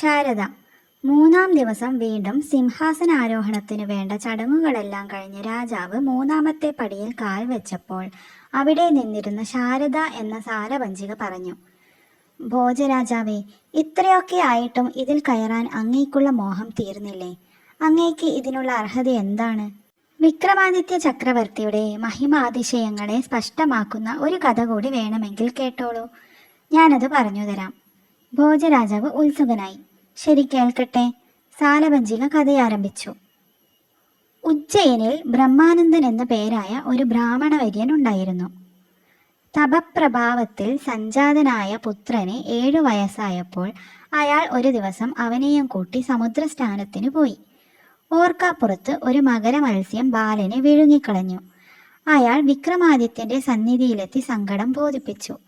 ശാരദ. മൂന്നാം ദിവസം വീണ്ടും സിംഹാസനാരോഹണത്തിനു വേണ്ട ചടങ്ങുകളെല്ലാം കഴിഞ്ഞ് രാജാവ് മൂന്നാമത്തെ പടിയിൽ കാൽ വെച്ചപ്പോൾ അവിടെ നിന്നിരുന്ന ശാരദ എന്ന സാരവഞ്ചിക പറഞ്ഞു ഭോജരാജാവേ ഇത്രയൊക്കെ ആയിട്ടും ഇതിൽ കയറാൻ അങ്ങേക്കുള്ള മോഹം തീർന്നില്ലേ? അങ്ങേക്ക് ഇതിനുള്ള അർഹത എന്താണ്? വിക്രമാദിത്യ ചക്രവർത്തിയുടെ മഹിമാതിശയങ്ങളെ സ്പഷ്ടമാക്കുന്ന ഒരു കഥ കൂടി വേണമെങ്കിൽ കേട്ടോളൂ. ഞാനത് പറഞ്ഞു തരാം. ഭോജരാജാവ് ഉത്സുകനായി. ശരി കേൾക്കട്ടെ. സാലഭഞ്ചിക കഥയാരംഭിച്ചു. ഉജ്ജയിനിൽ ബ്രഹ്മാനന്ദൻ എന്ന പേരായ ഒരു ബ്രാഹ്മണവര്യൻ ഉണ്ടായിരുന്നു. തപപ്രഭാവത്തിൽ സഞ്ജാതനായ പുത്രന് ഏഴു വയസ്സായപ്പോൾ അയാൾ ഒരു ദിവസം അവനെയും കൂട്ടി സമുദ്രസ്ഥാനത്തിന് പോയി. ഓർക്കാപ്പുറത്ത് ഒരു മകര മത്സ്യം ബാലനെ വിഴുങ്ങിക്കളഞ്ഞു. അയാൾ വിക്രമാദിത്യന്റെ സന്നിധിയിലെത്തി സങ്കടം ബോധിപ്പിച്ചു.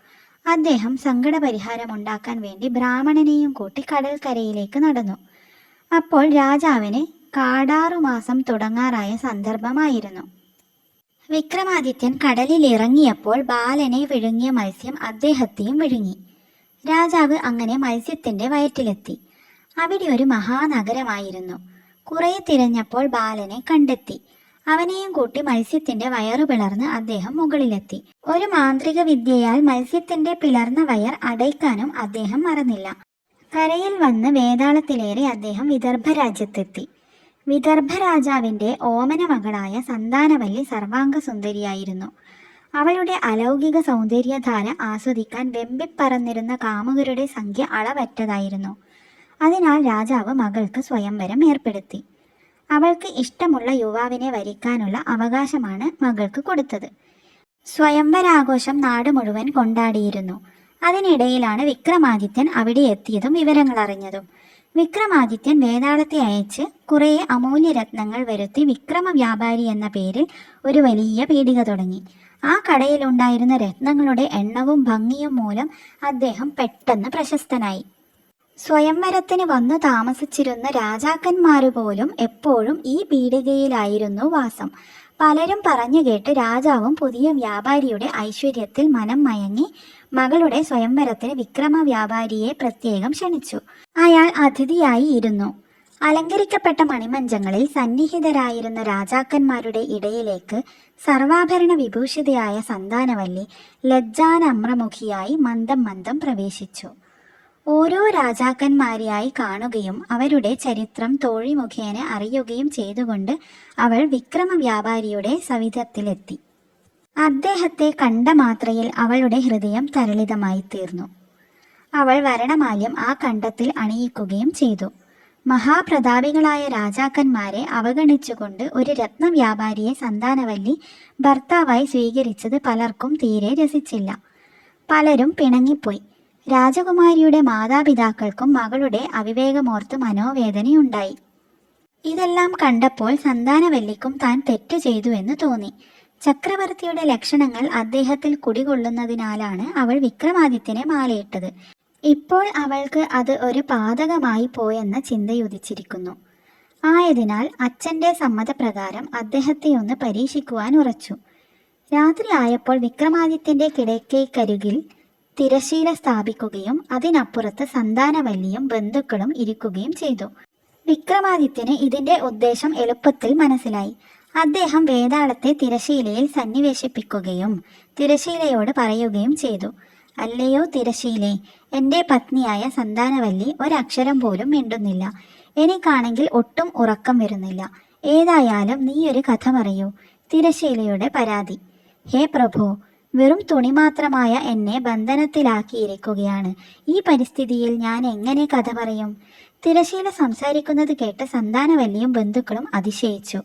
അദ്ദേഹം സങ്കടപരിഹാരമുണ്ടാക്കാൻ വേണ്ടി ബ്രാഹ്മണനെയും കൂട്ടി കടൽക്കരയിലേക്ക് നടന്നു. അപ്പോൾ രാജാവിന് കാടാറുമാസം തുടങ്ങാറായ സന്ദർഭമായിരുന്നു. വിക്രമാദിത്യൻ കടലിൽ ഇറങ്ങിയപ്പോൾ ബാലനെ വിഴുങ്ങിയ മത്സ്യം അദ്ദേഹത്തെയും വിഴുങ്ങി. രാജാവ് അങ്ങനെ മത്സ്യത്തിന്റെ വയറ്റിലെത്തി. അവിടെ ഒരു മഹാനഗരമായിരുന്നു. കുറെ തിരഞ്ഞപ്പോൾ ബാലനെ കണ്ടെത്തി. അവനെയും കൂട്ടി മത്സ്യത്തിന്റെ വയറു പിളർന്ന് അദ്ദേഹം മുകളിലെത്തി. ഒരു മാന്ത്രിക വിദ്യയാൽ മത്സ്യത്തിന്റെ പിളർന്ന വയർ അടയ്ക്കാനും അദ്ദേഹം മറന്നില്ല. കരയിൽ വന്ന് വേതാളത്തിലേറെ അദ്ദേഹം വിദർഭ രാജ്യത്തെത്തി വിദർഭ രാജാവിന്റെ ഓമന മകളായ സന്താനവല്ലി സർവാംഗ സുന്ദരിയായിരുന്നു അവളുടെ അലൗകിക സൗന്ദര്യധാര ആസ്വദിക്കാൻ വെമ്പിപ്പറന്നിരുന്ന കാമുകരുടെ സംഖ്യ അളവറ്റതായിരുന്നു. അതിനാൽ രാജാവ് മകൾക്ക് സ്വയംവരം ഏർപ്പെടുത്തി. അവൾക്ക് ഇഷ്ടമുള്ള യുവാവിനെ വരിക്കാനുള്ള അവകാശമാണ് മകൾക്ക് കൊടുത്തത്. സ്വയംവരാഘോഷം നാട് മുഴുവൻ കൊണ്ടാടിയിരുന്നു. അതിനിടയിലാണ് വിക്രമാദിത്യൻ അവിടെ എത്തിയതും വിവരങ്ങൾ അറിഞ്ഞതും. വിക്രമാദിത്യൻ വേതാളത്തെ അയച്ച് കുറേ അമൂല്യ രത്നങ്ങൾ വരുത്തി വിക്രമ വ്യാപാരി എന്ന പേരിൽ ഒരു വലിയ പീടിക തുടങ്ങി. ആ കടയിലുണ്ടായിരുന്ന രത്നങ്ങളുടെ എണ്ണവും ഭംഗിയും മൂലം അദ്ദേഹം പെട്ടെന്ന് പ്രശസ്തനായി. സ്വയംവരത്തിന് വന്നു താമസിച്ചിരുന്ന രാജാക്കന്മാര് പോലും എപ്പോഴും ഈ പീടികയിലായിരുന്നു വാസം. പലരും പറഞ്ഞു കേട്ട് രാജാവും പുതിയ വ്യാപാരിയുടെ ഐശ്വര്യത്തിൽ മനം മയങ്ങി മകളുടെ സ്വയംവരത്തിന് വിക്രമ വ്യാപാരിയെ പ്രത്യേകം ക്ഷണിച്ചു. അയാൾ അതിഥിയായി ഇരുന്നു. അലങ്കരിക്കപ്പെട്ട മണിമഞ്ചങ്ങളിൽ സന്നിഹിതരായിരുന്ന രാജാക്കന്മാരുടെ ഇടയിലേക്ക് സർവാഭരണ വിഭൂഷിതയായ സന്താനവല്ലി ലജ്ജാനമ്രമുഖിയായി മന്ദം മന്ദം പ്രവേശിച്ചു. ഓരോ രാജാക്കന്മാരെയായി കാണുകയും അവരുടെ ചരിത്രം തോഴി മുഖേന അറിയുകയും ചെയ്തുകൊണ്ട് അവൾ വിക്രമ വ്യാപാരിയുടെ സവിധത്തിലെത്തി. അദ്ദേഹത്തെ കണ്ട മാത്രയിൽ അവളുടെ ഹൃദയം തരളിതമായി തീർന്നു. അവൾ വരണമാല്യം ആ കണ്ടത്തിൽ അണിയിക്കുകയും ചെയ്തു. മഹാപ്രതാപികളായ രാജാക്കന്മാരെ അവഗണിച്ചുകൊണ്ട് ഒരു രത്നവ്യാപാരിയെ സന്താനവല്ലി ഭർത്താവായി സ്വീകരിച്ചത് പലർക്കും തീരെ രസിച്ചില്ല. പലരും പിണങ്ങിപ്പോയി. രാജകുമാരിയുടെ മാതാപിതാക്കൾക്കും മകളുടെ അവിവേകമോർത്ത് മനോവേദനയുണ്ടായി. ഇതെല്ലാം കണ്ടപ്പോൾ സന്താനവല്ലിക്കും താൻ തെറ്റ് ചെയ്തു എന്ന് തോന്നി. ചക്രവർത്തിയുടെ ലക്ഷണങ്ങൾ അദ്ദേഹത്തിൽ കുടികൊള്ളുന്നതിനാലാണ് അവൾ വിക്രമാദിത്യനെ മാലയിട്ടത്. ഇപ്പോൾ അവൾക്ക് അത് ഒരു പാതകമായി പോയെന്ന ചിന്തയുദിച്ചിരിക്കുന്നു. ആയതിനാൽ അച്ഛന്റെ സമ്മതപ്രകാരം അദ്ദേഹത്തെ ഒന്ന് പരീക്ഷിക്കുവാൻ ഉറച്ചു. രാത്രി ആയപ്പോൾ വിക്രമാദിത്യന്റെ കിടക്കൈക്കരികിൽ തിരശീല സ്ഥാപിക്കുകയും അതിനപ്പുറത്ത് സന്താനവല്ലിയും ബന്ധുക്കളും ഇരിക്കുകയും ചെയ്തു. വിക്രമാദിത്യന് ഇതിന്റെ ഉദ്ദേശം എളുപ്പത്തിൽ മനസ്സിലായി. അദ്ദേഹം വേതാളത്തെ തിരശീലയിൽ സന്നിവേശിപ്പിക്കുകയും തിരശീലയോട് പറയുകയും ചെയ്തു. അല്ലയോ തിരശീലെ എന്റെ പത്നിയായ സന്താനവല്ലി ഒരക്ഷരം പോലും മിണ്ടുന്നില്ല. എനിക്കാണെങ്കിൽ ഒട്ടും ഉറക്കം വരുന്നില്ല. ഏതായാലും നീയൊരു കഥ പറയൂ. തിരശീലയുടെ പരാതി. ഹേ പ്രഭു വെറും തുണി മാത്രമായ എന്നെ ബന്ധനത്തിലാക്കിയിരിക്കുകയാണ്. ഈ പരിസ്ഥിതിയിൽ ഞാൻ എങ്ങനെ കഥ പറയും? തിരശീല സംസാരിക്കുന്നത് കേട്ട് സന്താനവല്ലിയും ബന്ധുക്കളും അതിശയിച്ചു.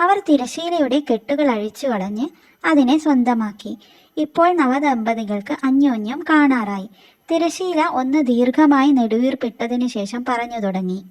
അവർ തിരശീലയുടെ കെട്ടുകൾ അഴിച്ചു കളഞ്ഞ് അതിനെ സ്വന്തമാക്കി. ഇപ്പോൾ നവദമ്പതികൾക്ക് അന്യോന്യം കാണാറായി. തിരശീല ഒന്ന് ദീർഘമായി നെടുവീർപ്പിട്ടതിനു ശേഷം പറഞ്ഞു തുടങ്ങി.